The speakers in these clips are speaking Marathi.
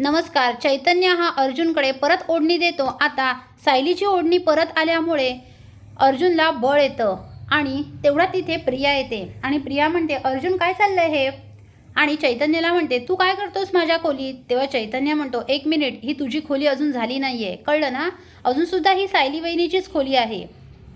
नमस्कार चैतन्य हा अर्जुनकडे परत ओढणी देतो. आता सायलीची ओढणी परत आल्यामुळे अर्जुनला बळ येतं आणि तेवढा तिथे प्रिया येते. आणि प्रिया म्हणते अर्जुन काय चाललं हे? आणि चैतन्यला म्हणते तू काय करतोस माझ्या खोलीत? तेव्हा चैतन्य म्हणतो एक मिनिट ही तुझी खोली अजून झाली नाही आहे कळलं ना? अजूनसुद्धा ही सायली वहिनीचीच खोली आहे.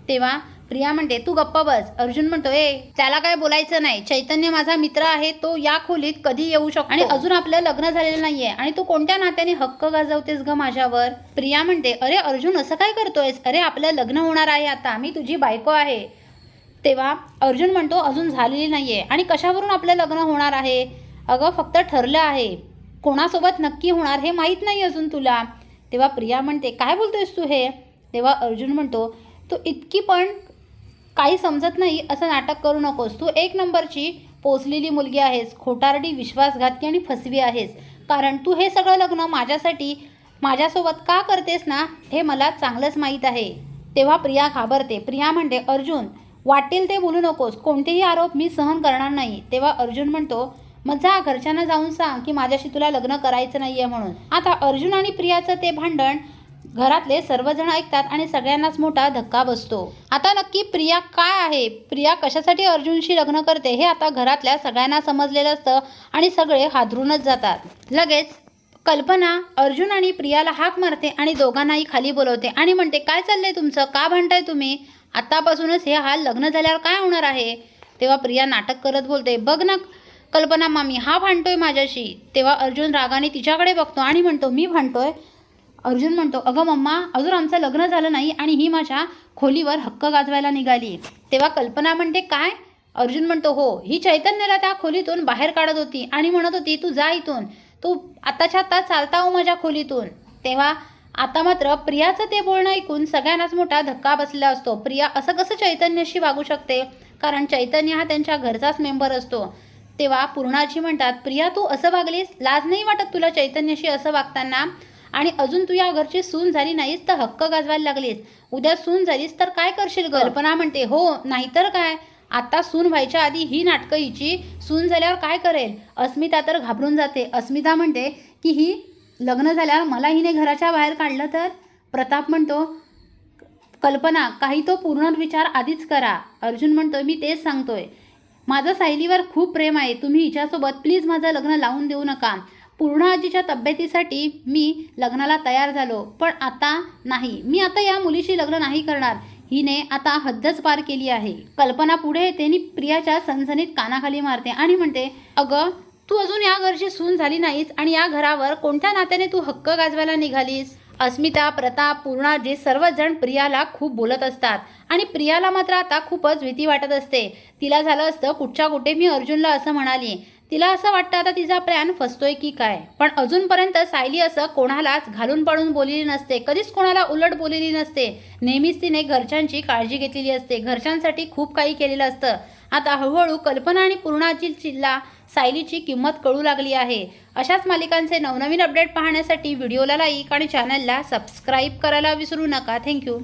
तेव्हा प्रिया म्हणते तू गप्पा बस. अर्जुन म्हणतो ए त्याला काय बोलायचं नाही. चैतन्य माझा मित्र आहे तो या खोलीत कधी येऊ शकतो? आणि अजून आपलं लग्न झालेलं नाहीये. आणि तू कोणत्या नात्याने हक्क गाजवतेस ग माझ्यावर? प्रिया म्हणते अरे अर्जुन असं काय करतोयस? अरे आपलं लग्न होणार आहे आता. मी तुझी बायको आहे. तेव्हा अर्जुन म्हणतो अजून झालेली नाहीये. आणि कशावरून आपलं लग्न होणार आहे? अगं फक्त ठरलं आहे. कोणासोबत नक्की होणार हे माहीत नाही अजून तुला. तेव्हा प्रिया म्हणते काय बोलतोयस तू हे? तेव्हा अर्जुन म्हणतो तू इतकी पण काही समजत नाही असं नाटक करू नकोस. तू एक नंबरची पोचलेली मुलगी आहेस. खोटारडी विश्वासघातकी आणि फसवी आहेस. कारण तू हे सगळं लग्न माझ्यासाठी माझ्यासोबत का करतेस ना हे मला चांगलंच माहीत आहे. तेव्हा प्रिया घाबरते. प्रिया म्हणते अर्जुन वाटेल ते बोलू नकोस. कोणतेही आरोप मी सहन करणार नाही. तेव्हा अर्जुन म्हणतो मग जा घरच्यांना जाऊन सांग की माझ्याशी तुला लग्न करायचं नाही आहे म्हणून. आता अर्जुन आणि प्रियाचं ते भांडण घरातले सर्वजण ऐकतात आणि सगळ्यांनाच मोठा धक्का बसतो. आता नक्की प्रिया काय आहे? प्रिया कशासाठी अर्जुनशी लग्न करते हे आता घरातल्या सगळ्यांना समजलेलं असतं आणि सगळे हादरूनच जातात. लगेच कल्पना अर्जुन आणि प्रियाला हाक मारते आणि दोघांनाही खाली बोलवते आणि म्हणते काय चाललंय तुमचं? का भांडताय तुम्ही? आतापासूनच हे हाल लग्न झाल्यावर काय होणार आहे? तेव्हा प्रिया नाटक करत बोलते बघ ना कल्पना मामी हा भांडतोय माझ्याशी. तेव्हा अर्जुन रागाने तिच्याकडे बघतो आणि म्हणतो मी भांडतोय? अर्जुन म्हणतो अगं मम्मा अजून आमचं लग्न झालं नाही आणि ही माझ्या खोलीवर हक्क गाजवायला निघाली. तेव्हा कल्पना म्हणते काय? अर्जुन म्हणतो हो ही चैतन्याला त्या खोलीतून बाहेर काढत होती आणि म्हणत होती तू जा इथून. तू आताच्या आता चालता हो माझ्या खोलीतून. तेव्हा आता मात्र प्रियाचं ते बोलणं ऐकून सगळ्यांनाच मोठा धक्का बसला असतो. प्रिया असं कसं चैतन्याशी वागू शकते? कारण चैतन्य हा त्यांच्या घरचाच मेंबर असतो. तेव्हा पूर्णाजी म्हणतात प्रिया तू असं वागलीस? लाज नाही वाटत तुला चैतन्याशी असं वागताना? आणि अजून तू या घरची सून झाली नाहीस तर हक्क गाजवायला लागलीस. उद्या सून झालीस तर काय करशील? कल्पना म्हणते हो नाहीतर काय? आता सून व्हायच्या आधी ही नाटकं हिची सून झाल्यावर काय करेल? अस्मिता तर घाबरून जाते. अस्मिता म्हणते की ही लग्न झाल्यावर मला हिने घराच्या बाहेर काढलं तर? प्रताप म्हणतो कल्पना काही तो पूर्ण विचार आधीच करा. अर्जुन म्हणतोय मी तेच सांगतोय. माझं सायलीवर खूप प्रेम आहे. तुम्ही हिच्यासोबत प्लीज माझं लग्न लावून देऊ नका. पूर्ण आजीच्या तब्येतीसाठी मी लग्नाला तयार झालो पण आता नाही. मी आता या मुलीशी लग्न नाही करणार. हिने आता हद्दच पार केली आहे. कल्पना पुढे येते आणि प्रियाच्या सनसनीत कानाखाली मारते आणि म्हणते अगं तू अजून या घरची सून झाली नाहीस आणि या घरावर कोणत्या नात्याने तू हक्क गाजवायला निघालीस? अस्मिता प्रताप पूर्णा जे सर्वजण प्रियाला खूप बोलत असतात आणि प्रियाला मात्र आता खूपच भीती वाटत असते. तिला झालं असतं कुठच्या कुठे मी अर्जुनला असं म्हणाली. तिला असं वाटतं आता तिचा प्लॅन फसतोय की काय? पण अजूनपर्यंत सायली असं कोणालाच घालून पाडून बोललेली नसते. कधीच कोणाला उलट बोललेली नसते. नेहमीच तिने घरच्यांची काळजी घेतलेली असते. घरच्यांसाठी खूप काही केलेलं असतं. आता हळूहळू कल्पना आणि पूर्णाची चिल्ला सायलीची किंमत कळू लागली आहे. अशाच मालिकांचे नवनवीन अपडेट पाहण्यासाठी व्हिडिओला लाईक आणि चॅनलला सबस्क्राईब करायला विसरू नका. थँक्यू.